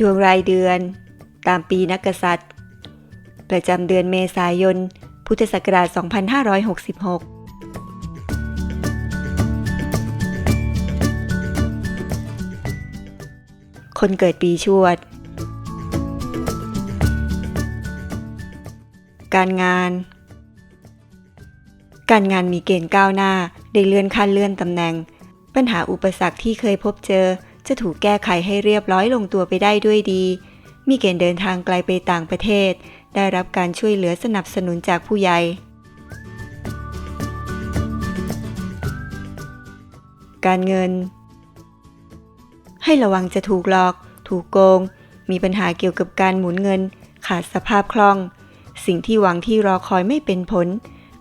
ดวงรายเดือน ตามปีนักกษัตริย์ ประจำเดือนเมษายน พุทธศักราช 2566คนเกิดปีชวด การงาน การงานมีเกณฑ์ก้าวหน้า ได้เลื่อนขั้นเลื่อนตำแหน่ง ปัญหาอุปสรรคที่เคยพบเจอ จะถูกแก้ไขให้เรียบร้อยลงตัวไปได้ด้วยดี มีเกณฑ์เดินทางไกลไปต่างประเทศ ได้รับการช่วยเหลือสนับสนุนจากผู้ใหญ่ การเงิน ให้ระวังจะถูกหลอก ถูกโกง มีปัญหาเกี่ยวกับการหมุนเงิน ขาดสภาพคล่อง สิ่งที่หวังที่รอคอยไม่เป็นผล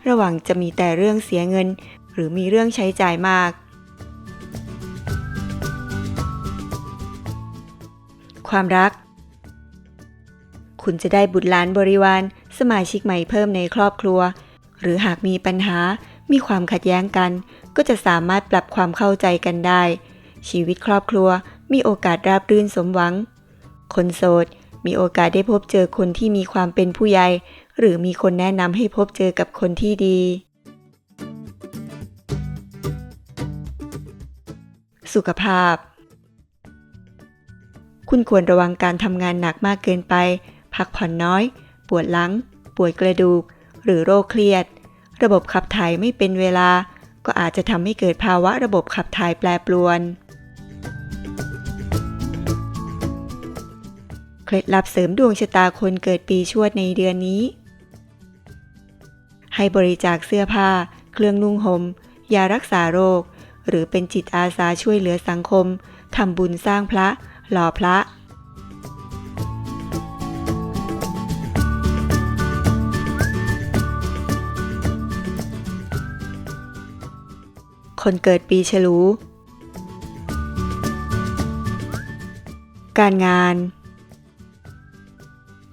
ระหว่างจะมีแต่เรื่องเสียเงิน หรือมีเรื่องใช้จ่ายมาก ความรัก คุณจะได้บุตรหลานบริวาร สมาชิกใหม่เพิ่มในครอบครัว หรือหากมีปัญหา มีความขัดแย้งกัน ก็จะสามารถปรับความเข้าใจกันได้ ชีวิตครอบครัวมีโอกาสราบรื่นสมหวัง คนโสดมีโอกาสได้พบเจอคนที่มีความเป็นผู้ใหญ่ หรือมีคนแนะนำให้พบเจอกับคนที่ดี สุขภาพ คุณควรระวังการทำงานหนักมากเกินไป พักผ่อนน้อย ปวดหลังปวดกระดูก หรือโรคเครียด ระบบขับถ่ายไม่เป็นเวลา ก็อาจจะทำให้เกิดภาวะระบบขับถ่ายแปรปรวน เคล็ดลับเสริมดวงชะตาคนเกิดปีชวดในเดือนนี้ ให้บริจาคเสื้อผ้า เครื่องนุ่งหม่ม ยารักษาโรค หรือเป็นจิตอาสาช่วยเหลือสังคม ทำบุญสร้างพระ หล่อพระคนเกิดปีฉลู การงาน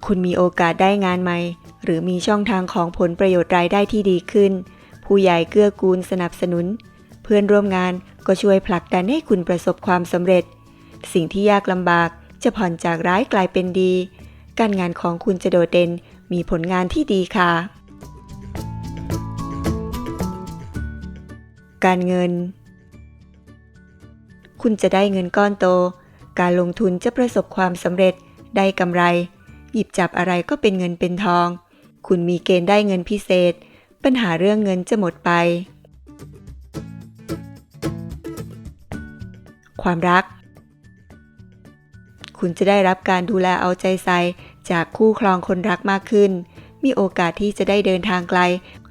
คุณมีโอกาสได้งานใหม่ หรือมีช่องทางของผลประโยชน์รายได้ที่ดีขึ้น ผู้ใหญ่เกื้อกูลสนับสนุน เพื่อนร่วมงานก็ช่วยผลักดันให้คุณประสบความสำเร็จ สิ่งที่ยากลำบากจะผ่อนจากร้ายกลายเป็นดี การงานของคุณจะโดดเด่น มีผลงานที่ดีค่ะ การเงิน คุณจะได้เงินก้อนโต การลงทุนจะประสบความสำเร็จ ได้กำไร หยิบจับอะไรก็เป็นเงินเป็นทอง คุณมีเกณฑ์ได้เงินพิเศษ ปัญหาเรื่องเงินจะหมดไป ความรัก คุณจะได้รับการดูแลเอาใจใส่จากคู่ครองคนรักมากขึ้น มีโอกาสที่จะได้เดินทางไกล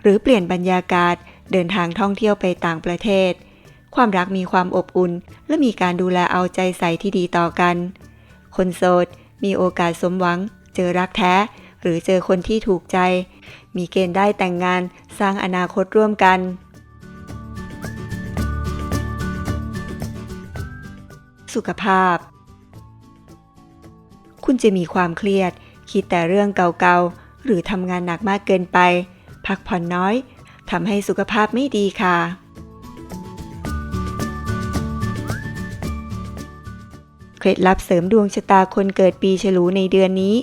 หรือเปลี่ยนบรรยากาศ เดินทางท่องเที่ยวไปต่างประเทศ ความรักมีความอบอุ่น และมีการดูแลเอาใจใส่ที่ดีต่อกัน คนโสด มีโอกาสสมหวัง เจอรักแท้ หรือเจอคนที่ถูกใจ มีเกณฑ์ได้แต่งงานสร้างอนาคตร่วมกันสุขภาพ คุณจะมีความเครียด คิดแต่เรื่องเก่าๆ หรือทำงานหนักมากเกินไป พักผ่อนน้อยทำให้สุขภาพไม่ดีค่ะ เคล็ดลับเสริมดวงชะตาคนเกิดปีฉลูในเดือนนี้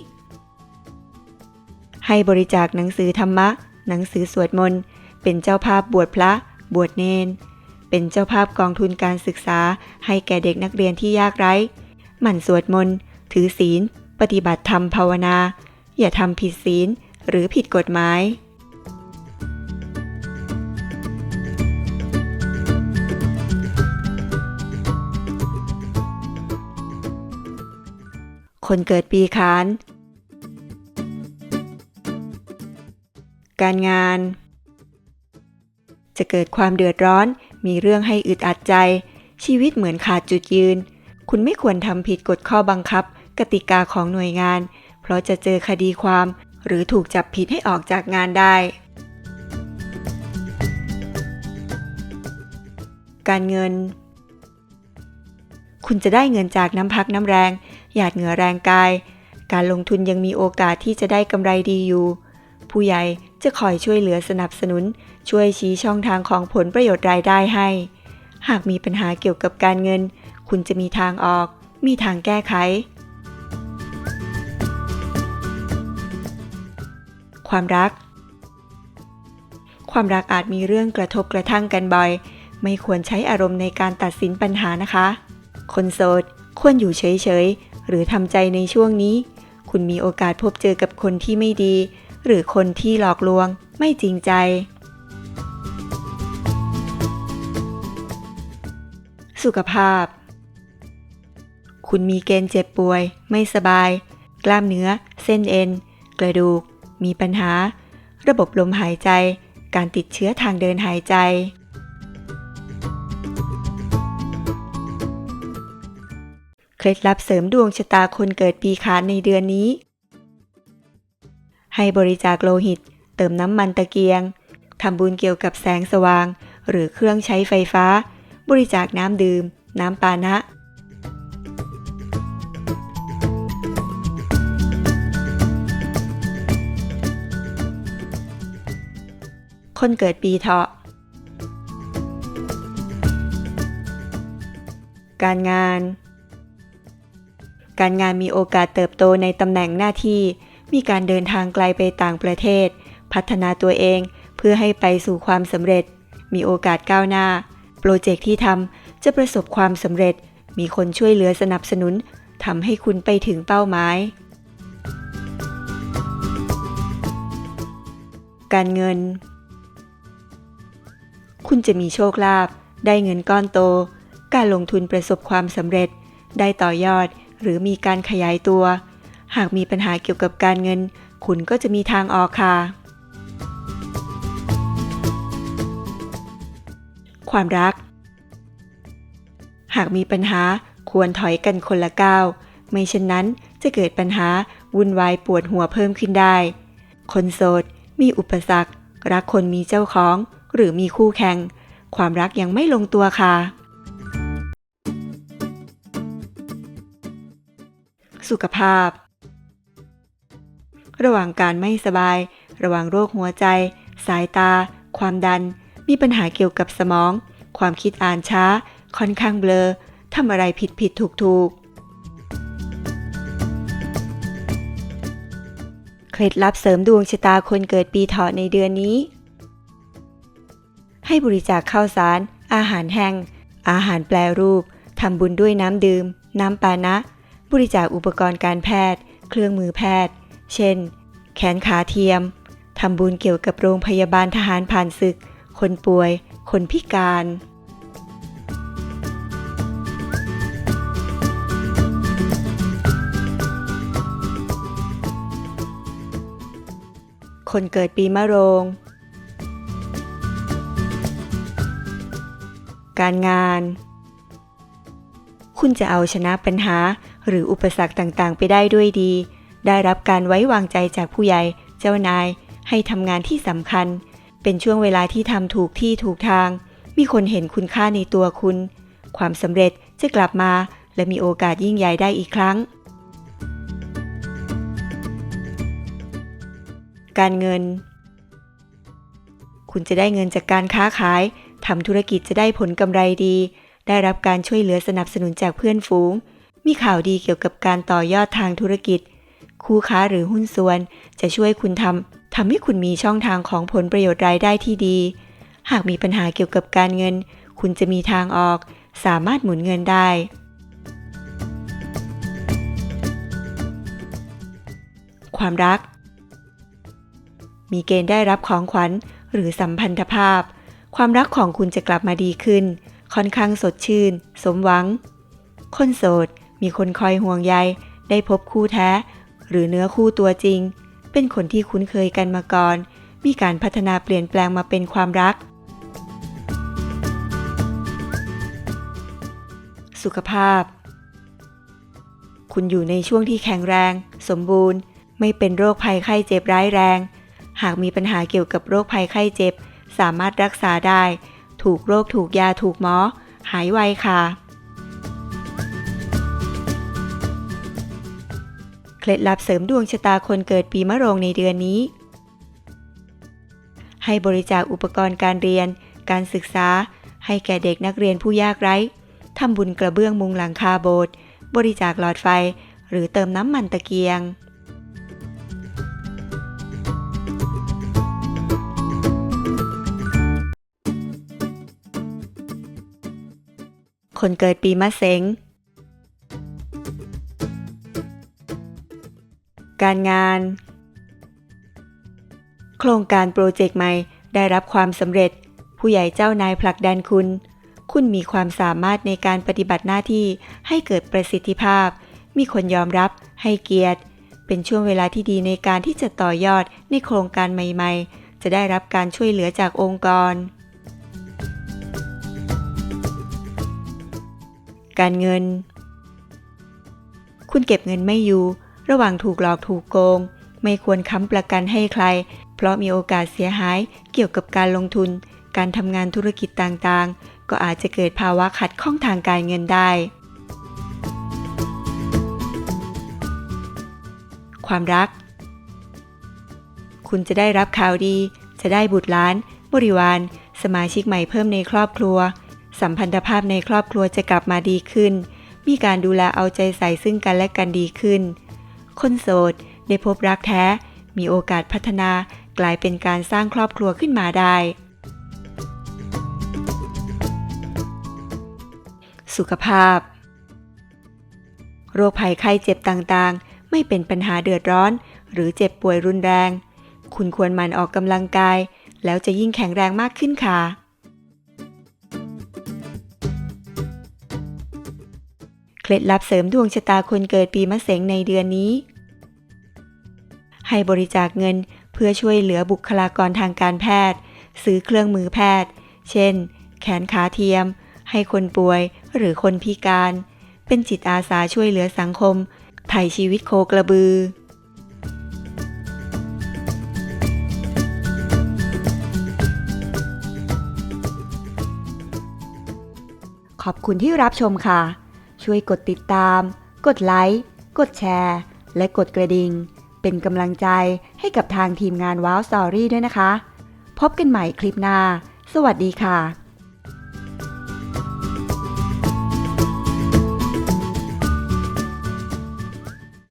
ให้บริจาคหนังสือธรรมะ หนังสือสวดมนต์ เป็นเจ้าภาพบวชพระ บวชเนน เป็นเจ้าภาพกองทุนการศึกษา ให้แก่เด็กนักเรียนที่ยากไร้ หมั่นสวดมนต์ ถือศีล ปฏิบัติธรรมภาวนา อย่าทำผิดศีลหรือผิดกฎหมาย คนเกิดปีขาน การงาน จะเกิดความเดือดร้อน มีเรื่องให้อึดอัดใจ ชีวิตเหมือนขาดจุดยืน คุณไม่ควรทำผิดกฎข้อบังคับ กติกาของหน่วยงาน เพราะจะเจอคดีความ หรือถูกจับผิดให้ออกจากงานได้ การเงิน คุณจะได้เงินจากน้ำพักน้ำแรง หยาดเหงื่อแรงกาย การลงทุนยังมีโอกาสที่จะได้กำไรดีอยู่ ผู้ใหญ่จะคอยช่วยเหลือสนับสนุน ช่วยชี้ช่องทางของผลประโยชน์รายได้ให้ หากมีปัญหาเกี่ยวกับการเงิน คุณจะมีทางออก มีทางแก้ไข ความรัก ความรักอาจมีเรื่องกระทบกระทั่งกันบ่อย ไม่ควรใช้อารมณ์ในการตัดสินปัญหานะคะ คนโสดควรอยู่เฉยๆ หรือทำใจในช่วงนี้ คุณมีโอกาสพบเจอกับคนที่ไม่ดี หรือคนที่หลอกลวง ไม่จริงใจ สุขภาพ คุณมีเกณฑ์เจ็บป่วย ไม่สบาย กล้ามเนื้อ เส้นเอ็น กระดูก มีปัญหา ระบบลมหายใจ การติดเชื้อทางเดินหายใจ เคล็ดลับเสริมดวงชะตาคนเกิดปีขานในเดือนนี้ ให้บริจาคโลหิต เติมน้ำมันตะเกียงทำบุญเกี่ยวกับแสงสว่าง หรือเครื่องใช้ไฟฟ้า บริจาคน้ำดื่ม น้ำปานะ คนเกิดปีเถาะ การงาน การงานมีโอกาสเติบโตในตำแหน่งหน้าที่ มีการเดินทางไกลไปต่างประเทศ พัฒนาตัวเองเพื่อให้ไปสู่ความสำเร็จ มีโอกาสก้าวหน้า โปรเจกต์ที่ทำจะประสบความสำเร็จ มีคนช่วยเหลือสนับสนุนทำให้คุณไปถึงเป้าหมาย การเงิน คุณจะมีโชคลาภได้เงินก้อนโต การลงทุนประสบความสำเร็จ ได้ต่อยอดหรือมีการขยายตัว หากมีปัญหาเกี่ยวกับการเงิน คุณก็จะมีทางออกค่ะ ความรัก หากมีปัญหาควรถอยกันคนละก้าว ไม่เช่นนั้นจะเกิดปัญหาวุ่นวายปวดหัวเพิ่มขึ้นได้ คนโสดมีอุปสรรค รักคนมีเจ้าของ หรือมีคู่แข่ง ความรักยังไม่ลงตัวค่ะ สุขภาพ ระหว่างการไม่สบาย ระหว่างโรคหัวใจ สายตา ความดัน มีปัญหาเกี่ยวกับสมอง ความคิดอ่านช้า ค่อนข้างเบลอทำอะไรผิดผิดถูกถูกเคล็ดลับเสริมดวงชะตาคนเกิดปีเถาะในเดือนนี้ ให้บริจาคข้าวสาร อาหารแห้ง อาหารแปรรูป ทำบุญด้วยน้ำดื่ม น้ำปานะ บริจาคอุปกรณ์การแพทย์ เครื่องมือแพทย์ เช่น แขนขาเทียม ทำบุญเกี่ยวกับโรงพยาบาลทหารผ่านศึก คนป่วย คนพิการคนเกิดปีมะโรง การงาน คุณจะเอาชนะปัญหาหรืออุปสรรคต่างๆ ไปได้ด้วยดี ได้รับการไว้วางใจจากผู้ใหญ่ เจ้านาย ให้ทำงานที่สำคัญ เป็นช่วงเวลาที่ทำถูกที่ถูกทาง มีคนเห็นคุณค่าในตัวคุณ ความสำเร็จจะกลับมา และมีโอกาสยิ่งใหญ่ได้อีกครั้ง การเงินคุณจะได้เงินจากการค้าขาย ทำธุรกิจจะได้ผลกำไรดี ได้รับการช่วยเหลือสนับสนุนจากเพื่อนฝูง มีข่าวดีเกี่ยวกับการต่อยอดทางธุรกิจ คู่ค้าหรือหุ้นส่วนจะช่วยคุณทำทำให้คุณมีช่องทางของผลประโยชน์รายได้ที่ดี หากมีปัญหาเกี่ยวกับการเงิน คุณจะมีทางออก สามารถหมุนเงินได้ ความรัก มีเกณฑ์ได้รับของขวัญหรือสัมพันธภาพ ความรักของคุณจะกลับมาดีขึ้น ค่อนข้างสดชื่น สมหวัง คนโสด มีคนคอยห่วงใย ได้พบคู่แท้ หรือเนื้อคู่ตัวจริง เป็นคนที่คุ้นเคยกันมาก่อน มีการพัฒนาเปลี่ยนแปลงมาเป็นความรัก สุขภาพ คุณอยู่ในช่วงที่แข็งแรง สมบูรณ์ ไม่เป็นโรคภัยไข้เจ็บร้ายแรง หากมีปัญหาเกี่ยวกับโรคภัยไข้เจ็บ สามารถรักษาได้ ถูกโรคถูกยาถูกหมอ หายไวค่ะ เคล็ดลับเสริมดวงชะตาคนเกิดปีมะโรงในเดือนนี้ ให้บริจาคอุปกรณ์การเรียน การศึกษา ให้แก่เด็กนักเรียนผู้ยากไร้ทำบุญกระเบื้องมุงหลังคาโบสถ์บริจาคหลอดไฟ หรือเติมน้ำมันตะเกียง คนเกิดปีมะเสงการงาน โครงการโปรเจกต์ใหม่ได้รับความสำเร็จ ผู้ใหญ่เจ้านายผลักดันคุณ คุณมีความสามารถในการปฏิบัติหน้าที่ให้เกิดประสิทธิภาพ มีคนยอมรับ ให้เกียรติ เป็นช่วงเวลาที่ดีในการที่จะต่อยอดในโครงการใหม่ ๆ จะได้รับการช่วยเหลือจากองค์กร การเงิน คุณเก็บเงินไม่อยู่ ระหว่างถูกหลอกถูกโกง ไม่ควรค้ำประกันให้ใคร เพราะมีโอกาสเสียหายเกี่ยวกับการลงทุน การทำงานธุรกิจต่างๆ ก็อาจจะเกิดภาวะขัดข้องทางการเงินได้ ความรัก คุณจะได้รับข่าวดี จะได้บุตรหลาน บริวาร สมาชิกใหม่เพิ่มในครอบครัว สัมพันธภาพในครอบครัวจะกลับมาดีขึ้น มีการดูแลเอาใจใส่ซึ่งกันและกันดีขึ้น คนโสดได้พบรักแท้ มีโอกาสพัฒนากลายเป็นการสร้างครอบครัวขึ้นมาได้ สุขภาพ โรคภัยไข้เจ็บต่างๆ ไม่เป็นปัญหาเดือดร้อน หรือเจ็บป่วยรุนแรง คุณควรหมั่นออกกำลังกาย แล้วจะยิ่งแข็งแรงมากขึ้นค่ะ เคล็ดลับเสริมดวงชะตาคนเกิดปีมะเสงในเดือนนี้ ให้บริจาคเงินเพื่อช่วยเหลือบุคลากรทางการแพทย์ ซื้อเครื่องมือแพทย์ เช่น แขนขาเทียม ให้คนป่วยหรือคนพิการ เป็นจิตอาสาช่วยเหลือสังคมไถ่ชีวิตโคกระบือ ขอบคุณที่รับชมค่ะ ช่วยกดติดตาม กดไลค์ กดแชร์ และกดกระดิ่ง เป็นกำลังใจให้กับทางทีมงานว้าวสตอรี่ด้วยนะคะ พบกันใหม่คลิปหน้า สวัสดีค่ะ